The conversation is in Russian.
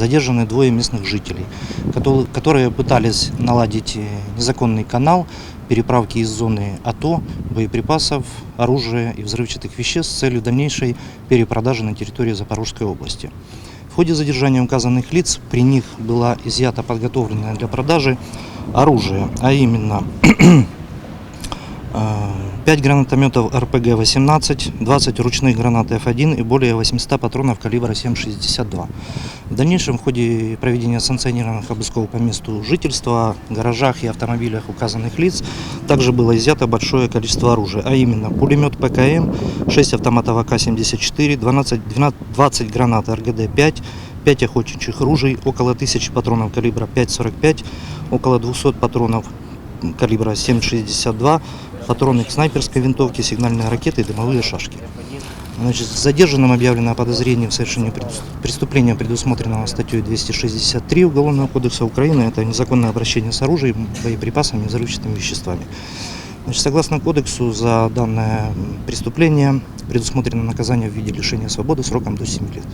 задержаны двое местных жителей, которые пытались наладить э, незаконный канал переправки из зоны АТО боеприпасов, оружия и взрывчатых веществ с целью дальнейшей перепродажи на территории Запорожской области. В ходе задержания указанных лиц при них была изъята подготовленное для продажи оружие, а именно 5 гранатометов РПГ-18, 20 ручных гранат F1 и более 800 патронов калибра 7,62. В дальнейшем в ходе проведения санкционированных обысков по месту жительства, гаражах и автомобилях указанных лиц также было изъято большое количество оружия, а именно пулемет ПКМ, 6 автоматов АК-74, 12, 12 20 гранат РГД-5, 5 охотничьих ружей, около 1000 патронов калибра 5,45, около 200 патронов калибра 7,62, патроны к снайперской винтовке, сигнальные ракеты и дымовые шашки. Значит, задержанным объявлено о подозрении в совершении преступления, предусмотренного статьей 263 Уголовного кодекса Украины. Это незаконное обращение с оружием, боеприпасами и взрывчатыми веществами. Значит, согласно кодексу, за данное преступление предусмотрено наказание в виде лишения свободы сроком до 7 лет.